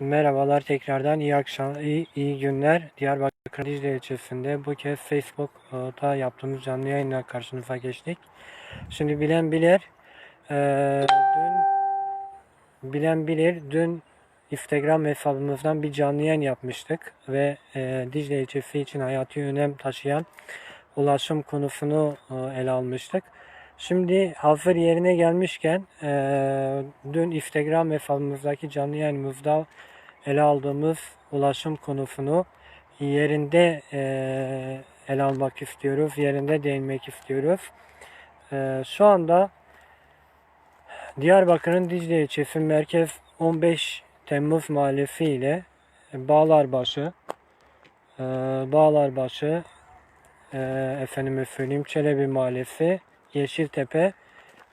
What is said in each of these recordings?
Merhabalar tekrardan iyi akşam iyi, iyi günler. Diyarbakır Dicle ilçesinde bu kez Facebook'ta yaptığımız canlı yayınla karşınıza geçtik. Şimdi bilen bilir eee, dün bilen bilir dün Instagram hesabımızdan bir canlı yayın yapmıştık ve eee Dicle ilçesi için hayati önem taşıyan ulaşım konusunu eee, ele almıştık. Şimdi hazır yerine gelmişken eee, dün Instagram hesabımızdaki canlı yayınımızda ele aldığımız ulaşım konusunu yerinde eee, ele almak istiyoruz. Yerinde değinmek istiyoruz. Eee, şu anda Diyarbakır'ın Dicle ilçesi merkez 15 Temmuz mahallesi ile Bağlarbaşı eee Bağlarbaşı eee efendime söyleyeyim Çelebi mahallesi Yeşiltepe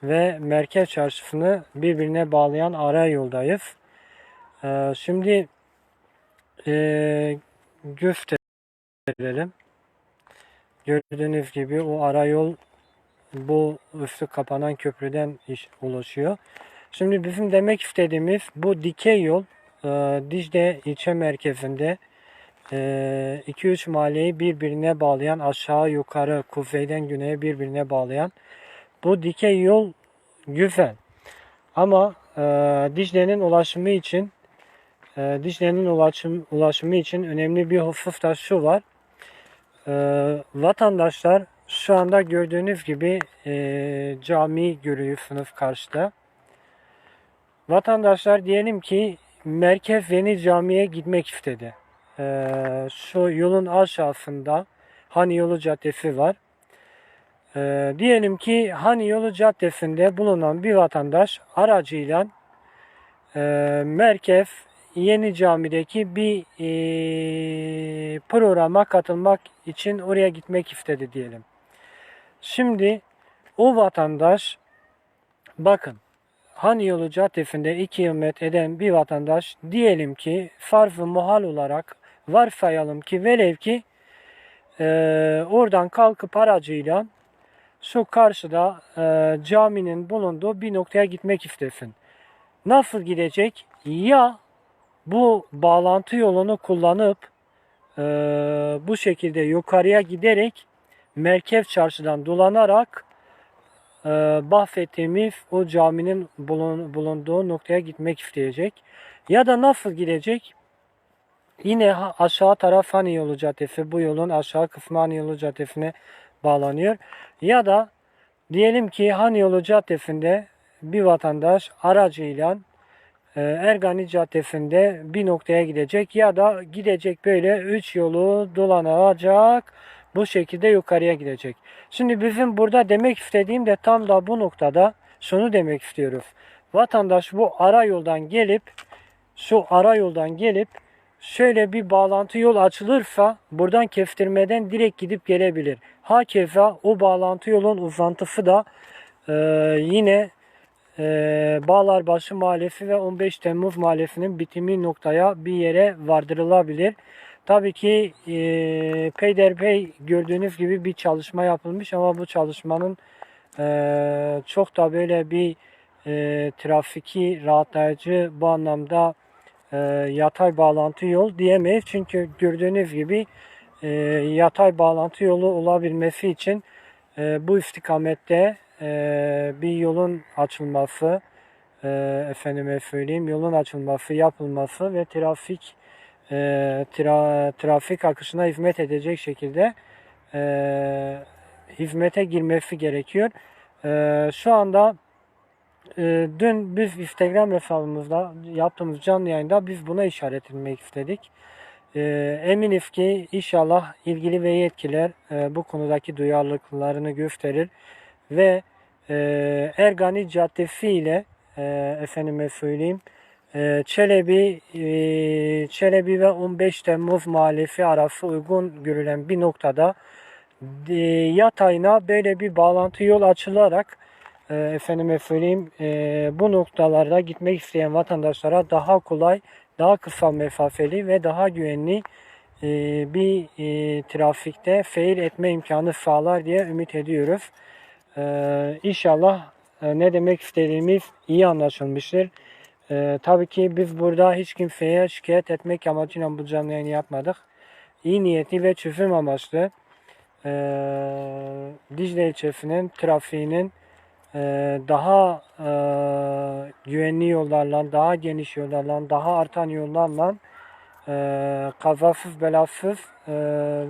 ve Merkez Çarşısı'nı birbirine bağlayan ara yoldayız. Eee, şimdi eee gösterelim. Gördüğünüz gibi o ara yol bu üstü kapanan köprüden iş, ulaşıyor. Şimdi bizim demek istediğimiz bu dikey yol eee Dicle ilçe merkezinde 2-3 mahalleyi birbirine bağlayan aşağı yukarı kuzeyden güneye birbirine bağlayan bu dikey yol güzel. Ama eee Dicle'nin ulaşımı için eee, Dicle'nin ulaşım, ulaşımı için önemli bir husus da şu var. Eee, vatandaşlar şu anda gördüğünüz gibi eee cami görüyorsunuz karşıda. Vatandaşlar diyelim ki Merkez Yeni Cami'ye gitmek istedi. Eee, şu yolun aşağısında Hani Yolu Caddesi var. Eee, diyelim ki Hani Yolu Caddesi'nde bulunan bir vatandaş aracıyla eee, Merkez Yeni Cami'deki bir eee, programa katılmak için oraya gitmek istedi diyelim. Şimdi o vatandaş bakın Hani Yolu Caddesi'nde 2 kilometre eden bir vatandaş diyelim ki farz-ı muhal olarak varsayalım ki velev ki eee, oradan kalkıp aracıyla şu karşıda eee, caminin bulunduğu bir noktaya gitmek istesin. Nasıl gidecek? Ya bu bağlantı yolunu kullanıp eee, bu şekilde yukarıya giderek merkez çarşıdan dolanarak eee, bahsettiğimiz o caminin bulun- bulunduğu noktaya gitmek isteyecek. Ya da nasıl gidecek? Yine aşağı taraf Hani Yolu Caddesi, bu yolun aşağı kısmı Hani Yolu Caddesi'ne bağlanıyor. Ya da diyelim ki Hani Yolu Caddesi'nde bir vatandaş aracıyla e, Ergani Caddesi'nde bir noktaya gidecek ya da gidecek böyle üç yolu dolanacak bu şekilde yukarıya gidecek. Şimdi bizim burada demek istediğim de tam da bu noktada şunu demek istiyoruz. Vatandaş bu ara yoldan gelip şu ara yoldan gelip şöyle bir bağlantı yol açılırsa buradan kestirmeden direkt gidip gelebilir. Hakeza o bağlantı yolun uzantısı da e, yine e, Bağlarbaşı Mahallesi ve 15 Temmuz Mahallesi'nin bitimi noktaya bir yere vardırılabilir. Tabii ki e, peyderpey gördüğünüz gibi bir çalışma yapılmış ama bu çalışmanın e, çok da böyle bir e, trafiki rahatlayıcı bu anlamda e, yatay bağlantı yol diyemeyiz. Çünkü gördüğünüz gibi e, yatay bağlantı yolu olabilmesi için e, bu istikamette e, bir yolun açılması, e, efendime söyleyeyim yolun açılması, yapılması ve trafik e, tra- trafik akışına hizmet edecek şekilde e, hizmete girmesi gerekiyor. E, şu anda e, dün biz Instagram hesabımızda yaptığımız canlı yayında biz buna işaret etmek istedik. E, eminiz ki inşallah ilgili ve yetkililer e, bu konudaki duyarlılıklarını gösterir ve e, Ergani Caddesi ile e, efendime söyleyeyim e, Çelebi e, Çelebi ve 15 Temmuz Mahallesi arası uygun görülen bir noktada e, yatayına böyle bir bağlantı yol açılarak e, efendime söyleyeyim e, bu noktalarda gitmek isteyen vatandaşlara daha kolay, daha kısa mesafeli ve daha güvenli e, bir e, trafikte seyir etme imkanı sağlar diye ümit ediyoruz. E, inşallah e, ne demek istediğimiz iyi anlaşılmıştır. Ee, tabii ki biz burada hiç kimseye şikayet etmek amacıyla bu canlı yayını yapmadık. İyi niyetli ve çözüm amaçlı ee, Dicle ilçesinin trafiğinin daha ee, güvenli yollarla, daha geniş yollarla, daha artan yollarla ee, kazasız belasız ee,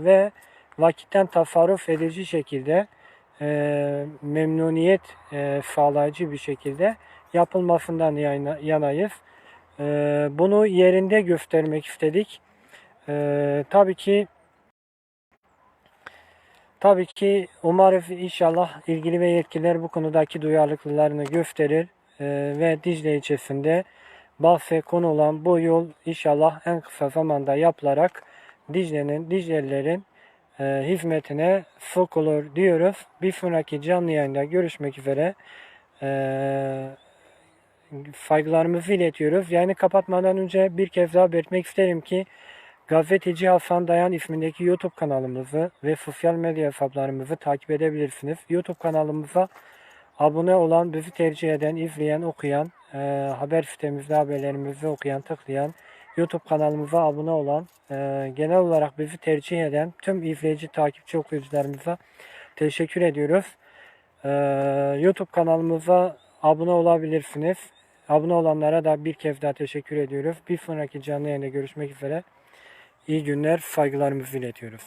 ve vakitten tasarruf edici şekilde ee, memnuniyet ee, sağlayıcı bir şekilde yapılmasından yana- yanayız. Ee, bunu yerinde göstermek istedik. Ee, tabii ki Tabii ki umarız inşallah ilgili ve yetkililer bu konudaki duyarlılıklarını gösterir Ee, ve Dicle ilçesinde bahse konu olan bu yol inşallah en kısa zamanda yapılarak Dicle'nin, Dicle'lilerin e, hizmetine sokulur diyoruz. Bir sonraki canlı yayında görüşmek üzere. Ee, saygılarımızı iletiyoruz. Yayını kapatmadan önce bir kez daha belirtmek isterim ki Gazeteci Hasan Dayan ismindeki YouTube kanalımızı ve sosyal medya hesaplarımızı takip edebilirsiniz. YouTube kanalımıza abone olan, bizi tercih eden, izleyen, okuyan, e, haber sitemizde haberlerimizi okuyan, tıklayan, YouTube kanalımıza abone olan, e, genel olarak bizi tercih eden tüm izleyici, takipçi okuyucularımıza teşekkür ediyoruz. E, YouTube kanalımıza abone olabilirsiniz. Abone olanlara da bir kez daha teşekkür ediyoruz. Bir sonraki canlı yayında görüşmek üzere. İyi günler, saygılarımızı iletiyoruz.